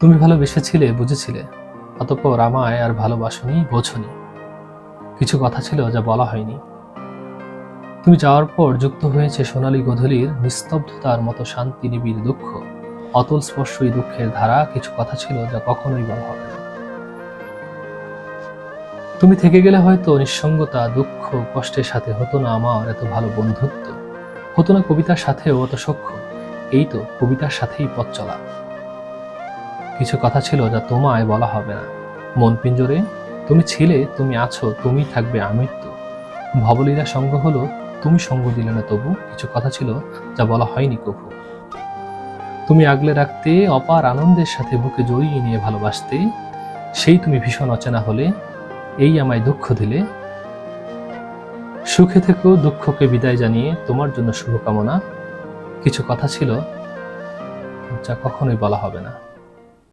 তুমি ভালোবেসেছিলে, বুঝেছিলে। অতঃপর আমায় আর ভালোবাসনি, বোঝনি। কিছু কথা ছিল যা বলা হয়নি। তুমি যাওয়ার পর যুক্ত হয়েছে সোনালী গধূলির নিস্তব্ধতার মতো শান্তি, নিবিড় দুঃখ। অতল স্পর্শী দুঃখের ধারা, কিছু কথা ছিল যা কখনোই বলা হবে তুমি থেকে গেলে হয়তো নিঃসঙ্গতা, দুঃখ, কষ্টের সাথে হতো না আমার এত ভালো বন্ধুত্ব। হতো না কবিতার সাথেও অত সখ্য। এই তো কবিতার সাথেই পথ চলা। কিছু কথা ছিল যা তোমায় বলা হবে না। মন পিঞ্জরে, তুমি ছিলে, তুমি আছো, তুমি থাকবে আমৃত্যু ভবলীলা সঙ্গ হলো, তুমি সঙ্গ দিলে না তবু কিছু কথা ছিল যা বলা হয়নি কভু তুমি আগলে রাখতে, অপার আনন্দের সাথে বুকে জড়িয়ে নিয়ে ভালোবাসতে, সেই তুমি ভীষণ অচেনা হলে, এই আমায় দুঃখ দিলে। সুখে থেকেও দুঃখকে বিদায় জানিয়ে তোমার জন্য শুভকামনা। কিছু কথা ছিল যা কখনোই বলা হবে না।